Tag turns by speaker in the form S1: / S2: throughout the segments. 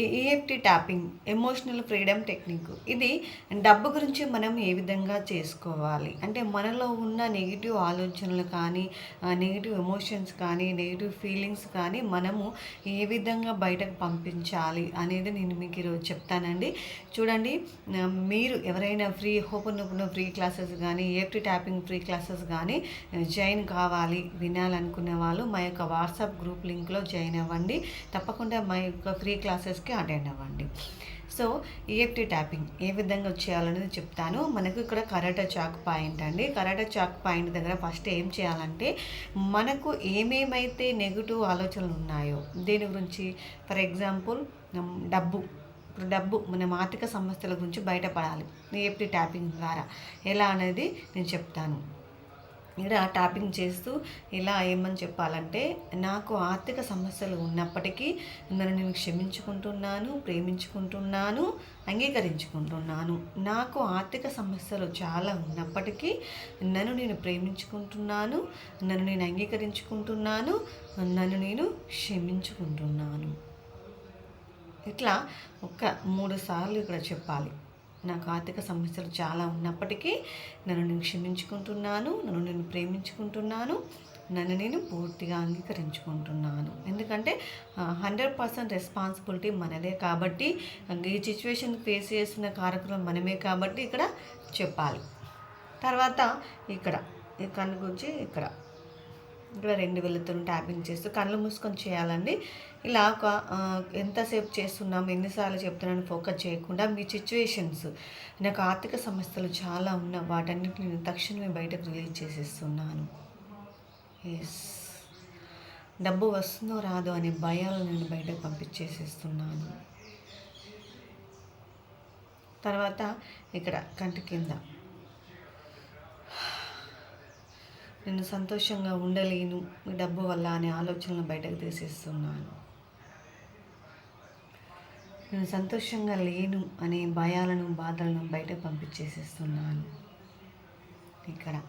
S1: EFT tapping emotional freedom technique ఇది డబ్బు గురించి మనం ఏ విధంగా చేసుకోవాలి? అంటే మనలో ఉన్న నెగిటివ్ ఆలోచనలు కానీ నెగిటివ్ ఎమోషన్స్ కానీ నెగిటివ్ ఫీలింగ్స్ కానీ మనము ఏ విధంగా బయటకు పంపించాలి అనేది నేను మీకు ఈరోజు చెప్తానండి. చూడండి మీరు ఎవరైనా free open open free classes కానీ ఈఎఫ్టి ట్యాపింగ్ ఫ్రీ క్లాసెస్ కానీ జాయిన్ కావాలి వినాలనుకునే వాళ్ళు మా యొక్క వాట్సాప్ గ్రూప్ లింక్లో జాయిన్ అవ్వండి. తప్పకుండా మా యొక్క ఫ్రీ క్లాసెస్ క్లాసెస్కి అటెండ్ అవ్వండి. సో ఈఎఫ్టీ ట్యాపింగ్ ఏ విధంగా చేయాలనేది చెప్తాను. మనకు ఇక్కడ కరాటా చాక్ పాయింట్ అండి. కరాటా చాక్ పాయింట్ దగ్గర ఫస్ట్ ఏం చేయాలంటే మనకు ఏమేమైతే నెగిటివ్ ఆలోచనలు ఉన్నాయో దీని గురించి? ఫర్ ఎగ్జాంపుల్ డబ్బు. ఇప్పుడు డబ్బు మన ఆర్థిక సమస్యల గురించి బయటపడాలి. ఈఎఫ్టీ ట్యాపింగ్ ద్వారా. ఎలా అనేది నేను చెప్తాను. ఇక్కడ ట్యాపింగ్ చేస్తూ ఇలా ఏమని చెప్పాలంటే నాకు ఆర్థిక సమస్యలు ఉన్నప్పటికీ నన్ను నేను క్షమించుకుంటున్నాను ప్రేమించుకుంటున్నాను అంగీకరించుకుంటున్నాను. నాకు ఆర్థిక సమస్యలు చాలా ఉన్నప్పటికీ నన్ను నేను ప్రేమించుకుంటున్నాను నన్ను నేను అంగీకరించుకుంటున్నాను నన్ను నేను క్షమించుకుంటున్నాను. ఇట్లా ఒక మూడు సార్లు ఇక్కడ చెప్పాలి. నాకు ఆర్థిక సమస్యలు చాలా ఉన్నప్పటికీ నన్ను నేను క్షమించుకుంటున్నాను నన్ను నేను ప్రేమించుకుంటున్నాను నన్ను నేను పూర్తిగా అంగీకరించుకుంటున్నాను. ఎందుకంటే హండ్రెడ్ పర్సెంట్ రెస్పాన్సిబిలిటీ మనదే కాబట్టి ఈ సిచ్యువేషన్ ఫేస్ చేస్తున్న కార్యక్రమం మనమే కాబట్టి ఇక్కడ చెప్పాలి. తర్వాత ఇక్కడ ఈ కన్ను గురించి ఇక్కడ. ఇక్కడ రెండు వేలతో ట్యాపింగ్ చేస్తూ కళ్ళు మూసుకొని చేయాలండి. ఇలా ఒక ఎంతసేపు చేస్తున్నాం ఎన్నిసార్లు చెప్తున్నాను ఫోకస్ చేయకుండా మీ సిచ్యువేషన్స్ నాకు ఆర్థిక సమస్యలు చాలా ఉన్న వాటన్నిటిని నేను తక్షణమే బయటకు రిలీజ్ చేసేస్తున్నాను. ఎస్ డబ్బు వస్తుందో రాదో అనే భయాలు నేను బయటకు పంపించేసేస్తున్నాను. తర్వాత ఇక్కడ కంటి కింద. నేను సంతోషంగా ఉండలేను. డబ్బు వల్ల అనే ఆలోచనలు బయటకు తీసేస్తున్నాను. నేను సంతోషంగా లేను అనే భయాలను బాధలను బయటకు పంపించేసేస్తున్నాను. ఇక్కడ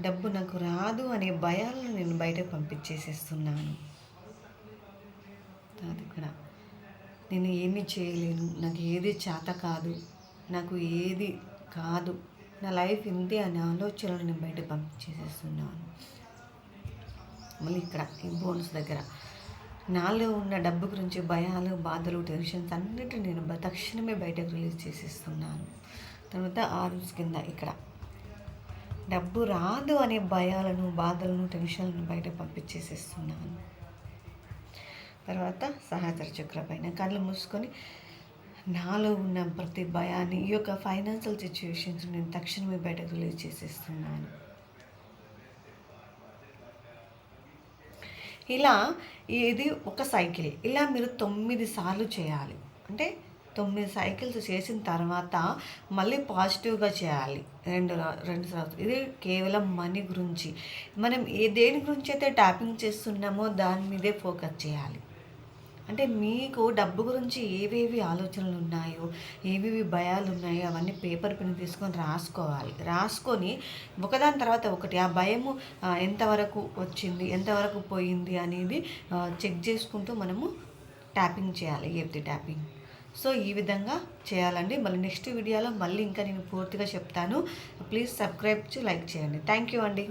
S1: డబ్బు నాకు రాదు అనే భయాలను నేను బయటకు పంపించేసేస్తున్నాను. అది ఇక్కడ నేను ఏమీ చేయలేను. నాకు ఏది చేత కాదు. నాకు ఏది కాదు. నా లైఫ్ ఇంతే అనే ఆలోచనలను బయట పంపించేసేస్తున్నాను. మళ్ళీ ఇక్కడ ఈ బోన్స్ దగ్గర. నాలో ఉన్న డబ్బు గురించి భయాలు బాధలు టెన్షన్స్ అన్నిటిని నేను తక్షణమే బయటకు రిలీజ్ చేసేస్తున్నాను. తర్వాత ఆర్మ్స్ కింద ఇక్కడ. డబ్బు రాదు అనే భయాలను బాధలను టెన్షన్లను బయట పంపించేసేస్తున్నాను. తర్వాత సహచర చక్ర పైన కళ్ళు మూసుకొని నాలో ఉన్న ప్రతి భయాన్ని ఈ యొక్క ఫైనాన్షియల్ సిచ్యువేషన్స్ నేను తక్షణమే బయటకు రిలీజ్ చేసేస్తున్నాను. ఇలా ఇది ఒక సైకిల్. ఇలా మీరు తొమ్మిది సార్లు చేయాలి. అంటే తొమ్మిది సైకిల్స్ చేసిన తర్వాత మళ్ళీ పాజిటివ్గా చేయాలి. రెండు రెండు సార్లు. ఇది కేవలం మనీ గురించి. మనం ఏ దేని గురించి అయితే ట్యాపింగ్ చేస్తున్నామో దాని మీదే ఫోకస్ చేయాలి. అంటే మీకు డబ్బు గురించి ఏవేవి ఆలోచనలు ఉన్నాయో ఏవేవి భయాలు ఉన్నాయో అవన్నీ పేపర్ పెన్ తీసుకొని రాసుకోవాలి. రాసుకొని ఒకదాని తర్వాత ఒకటి ఆ భయము ఎంతవరకు వచ్చింది ఎంతవరకు పోయింది అనేది చెక్ చేసుకుంటూ మనము ట్యాపింగ్ చేయాలి ఏఫ్టీ ట్యాపింగ్. సో ఈ విధంగా చేయాలండి. మళ్ళీ నెక్స్ట్ వీడియోలో మళ్ళీ ఇంకా నేను పూర్తిగా చెప్తాను. ప్లీజ్ సబ్స్క్రైబ్ లైక్ చేయండి. థ్యాంక్ యూ అండి.